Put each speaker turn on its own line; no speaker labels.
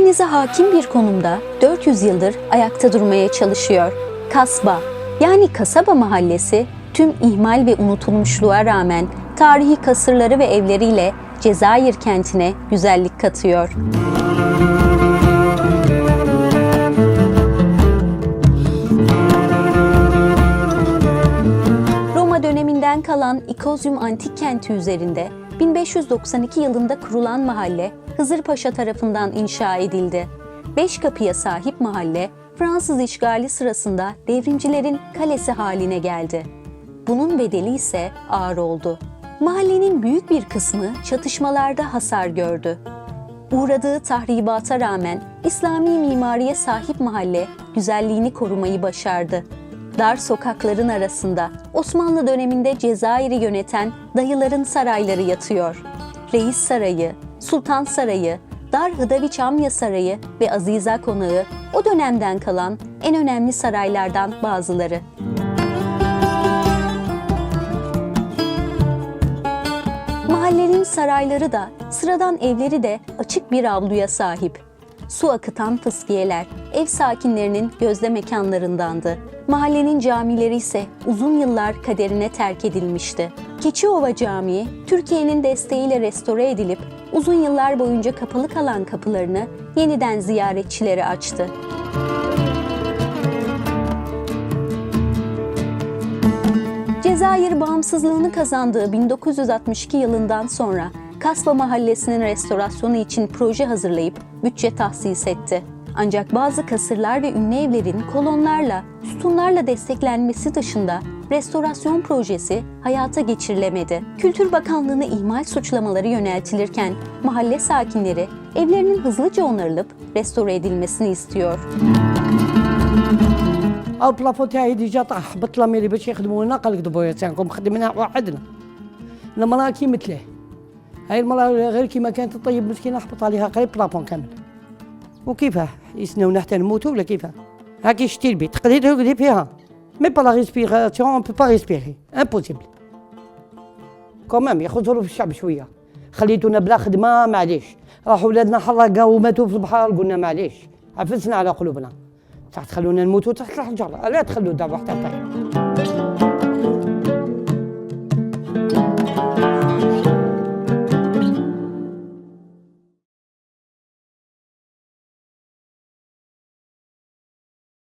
Merkeze hakim bir konumda 400 yıldır ayakta durmaya çalışıyor. Kasba yani kasaba mahallesi tüm ihmal ve unutulmuşluğa rağmen tarihi kasırları ve evleriyle Cezayir kentine güzellik katıyor. Roma döneminden kalan İkozyum antik kenti üzerinde 1592 yılında kurulan mahalle Hızırpaşa tarafından inşa edildi. Beş kapıya sahip mahalle Fransız işgali sırasında devrimcilerin kalesi haline geldi. Bunun bedeli ise ağır oldu. Mahallenin büyük bir kısmı çatışmalarda hasar gördü. Uğradığı tahribata rağmen İslami mimariye sahip mahalle güzelliğini korumayı başardı. Dar sokakların arasında Osmanlı döneminde Cezayir'i yöneten dayıların sarayları yatıyor. Reis Sarayı, Sultan Sarayı, Dar Hıdaviç Amya Sarayı ve Aziza Konağı o dönemden kalan en önemli saraylardan bazıları. Mahallenin sarayları da, sıradan evleri de açık bir avluya sahip. Su akıtan fıskiyeler, ev sakinlerinin gözde mekanlarındandı. Mahallenin camileri ise uzun yıllar kaderine terk edilmişti. Keçiova Camii, Türkiye'nin desteğiyle restore edilip uzun yıllar boyunca kapalı kalan kapılarını yeniden ziyaretçilere açtı. Cezayir bağımsızlığını kazandığı 1962 yılından sonra Kasba Mahallesi'nin restorasyonu için proje hazırlayıp bütçe tahsis etti. Ancak bazı kasırlar ve ünlü evlerin kolonlarla, sütunlarla desteklenmesi dışında restorasyon projesi hayata geçirilemedi. Kültür Bakanlığı'na ihmal suçlamaları yöneltilirken mahalle sakinleri evlerinin hızlıca onarılıp restore edilmesini istiyor.
او بلافون تاعي ديجا طاح هبط لاميري باش يخدمونا قال لك دبويتانكم مخدمينها وحدنا المراه كي مثله هاي المراه غير كيما كانت تطيب مسكينه هبط عليها قريب بلافون كامل وكيفاه يسناونا حتى نموتوا ولا كيفاه هاكي شتي البيت تقدري ترقدي فيها مي با لا ريسبيراسيون اون بو با ريسبيري امبوسيبل كومام ياخذ ظروف الشعب شوية خليتونا بلا خدمه معليش راحوا ولادنا حرقوا وماتوا في البحر قلنا معليش عفسنا على قلوبنا تحت تخلونا نموتوا تحت الحجر لا تخلوا دابا حتى